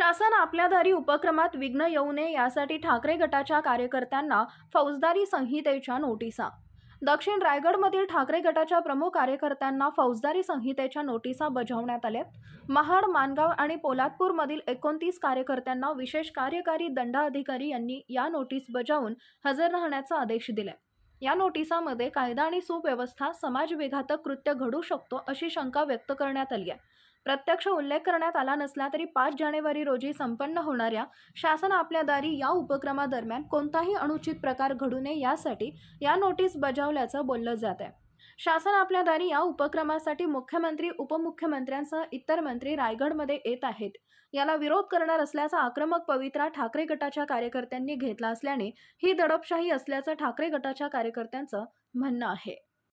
आपल्या दारी उपक्रमात विघ्न येऊ नये यासाठी ठाकरे गटाच्या कार्यकर्त्यांना फौजदारी संहितेच्या नोटिसा. दक्षिण रायगडमधील ठाकरे गटाच्या प्रमुख कार्यकर्त्यांना फौजदारी संहितेच्या नोटिसा बजावण्यात आल्यात. महाड मानगाव आणि पोलादपूरमधील एकोणतीस कार्यकर्त्यांना विशेष कार्यकारी दंडाधिकारी यांनी या नोटीस बजावून हजर राहण्याचा आदेश दिला या नोटिसामध्ये कायदा आणि सुव्यवस्था समाजविघातक कृत्य घडू शकतो अशी शंका व्यक्त करण्यात आली आहे. प्रत्यक्ष उल्लेख करण्यात आला नसला तरी पाच जानेवारी रोजी संपन्न होणाऱ्या शासन आपल्या दारी या उपक्रमादरम्यान कोणताही अनुचित प्रकार घडू नये यासाठी या नोटीस बजावल्याचं बोललं जात आहे. शासन आपल्या दारी या उपक्रमासाठी मुख्यमंत्री उपमुख्यमंत्र्यांसह इतर मंत्री रायगडमध्ये येत आहेत. याला विरोध करणार असल्याचा आक्रमक पवित्रा ठाकरे गटाच्या कार्यकर्त्यांनी घेतला असल्याने ही दडपशाही असल्याचं ठाकरे गटाच्या कार्यकर्त्यांचं म्हणणं आहे.